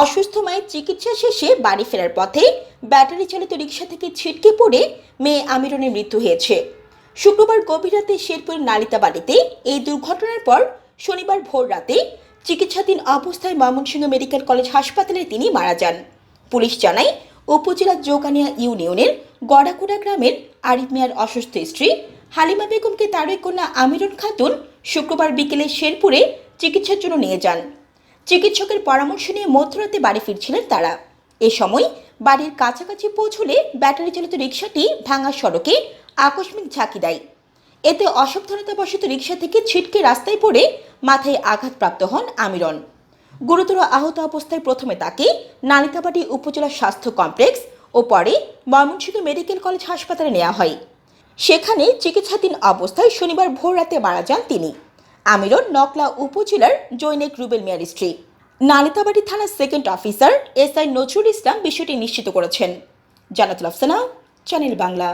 অসুস্থ মায়ের চিকিৎসা শেষে বাড়ি ফেরার পথে ব্যাটারি চালিত রিক্সা থেকে ছিটকে পড়ে মেয়ে আমিরনের মৃত্যু হয়েছে। শুক্রবার গভীর রাতে শেরপুর নালিতা বাড়িতে এই দুর্ঘটনার পর শনিবার ভোর রাতে চিকিৎসাধীন অবস্থায় ময়মনসিংহ মেডিকেল কলেজ হাসপাতালে তিনি মারা যান। পুলিশ জানায় উপজেলার জোকানিয়া ইউনিয়নের গড়াকুড়া গ্রামের আরিফ মিয়ার অসুস্থ স্ত্রী হালিমা বেগমকে তারই কন্যা আমিরন খাতুন শুক্রবার বিকেলে শেরপুরে চিকিৎসার জন্য নিয়ে যান। চিকিৎসকের পরামর্শ নিয়ে মধ্যরাতে বাড়ি ফিরছিলেন তারা। এ সময় বাড়ির কাছাকাছি পৌঁছলে ব্যাটারি চালিত রিক্সাটি ভাঙা সড়কে আকস্মিক ঝাঁকি দেয়। এতে অসাবধানতাবশত রিক্সা থেকে ছিটকে রাস্তায় পড়ে মাথায় আঘাতপ্রাপ্ত হন আমিরন। গুরুতর আহত অবস্থায় প্রথমে তাকে নালিতাবাড়ি উপজেলা স্বাস্থ্য কমপ্লেক্স ও পরে ময়মনসিংহ মেডিকেল কলেজ হাসপাতালে নেওয়া হয়। সেখানে চিকিৎসাধীন অবস্থায় শনিবার ভোর রাতে মারা যান তিনি। আমিরন নকলা উপজেলার জৈনিক রুবেল মিয়ার স্ত্রী। নালিতাবাড়ি থানার second officer S I Nazrul Islam বিষয়টি নিশ্চিত করেছেন। জানাতুল আফসানা, চ্যানেল বাংলা।